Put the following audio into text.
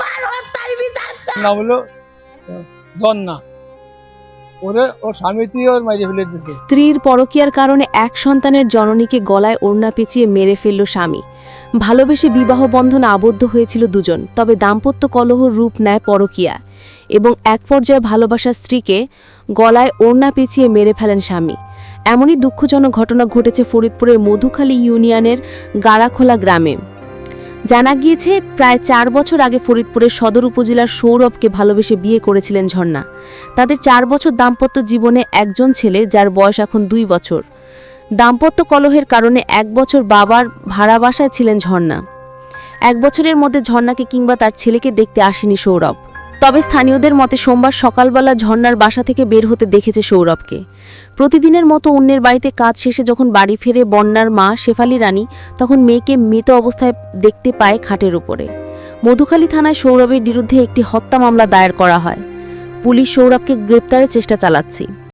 মার হত্যার বিচার চাই। নাম হলো জন্না ওরে ওর স্বামীটি ওর মাইরে ফেলে স্ত্রীর পরকীয়ার কারণে এক সন্তানের জননীকে গলায় ওড়না পেঁচিয়ে মেরে ফেলল স্বামী। ভালোবেসে বিবাহ বন্ধনে আবদ্ধ হয়েছিল দুজন তবে দাম্পত্য কলহ রূপ নেয় পরকীয়া। এবং এক পর্যায়ে ভালোবাসার স্ত্রীকে গলায় ওড়না পেঁচিয়ে মেরে ফেলেন স্বামী। এমনই দুঃখজনক ঘটনা ঘটেছে ফরিদপুরের মধুখালী ইউনিয়নের গাড়াখোলা গ্রামে। জানা গিয়েছে, প্রায় চার বছর আগে ফরিদপুরের সদর উপজেলার সৌরভকে ভালোবেসে বিয়ে করেছিলেন ঝর্ণা। তাদের চার বছর দাম্পত্য জীবনে একজন ছেলে, যার বয়স এখন দুই বছর। দাম্পত্য কলহের কারণে এক বছর বাবার ভাড়া বাসায় ছিলেন ঝর্ণা। এক বছরের মধ্যে ঝর্ণাকে কিংবা তার ছেলেকে দেখতে আসেনি সৌরভ। তবে স্থানীয়দের মতে সোমবার সকালবেলা ঝর্ণার বাসা থেকে বের হতে দেখেছে সৌরভকে। প্রতিদিনের মতো অন্যের বাড়িতে কাজ শেষে যখন বাড়ি ফেরে বন্যার মা শেফালি রানী, তখন মেয়েকে মৃত অবস্থায় দেখতে পায় খাটের উপরে। মধুখালী থানায় সৌরভের বিরুদ্ধে একটি হত্যা মামলা দায়ের করা হয়। পুলিশ সৌরভকে গ্রেপ্তারের চেষ্টা চালাচ্ছে।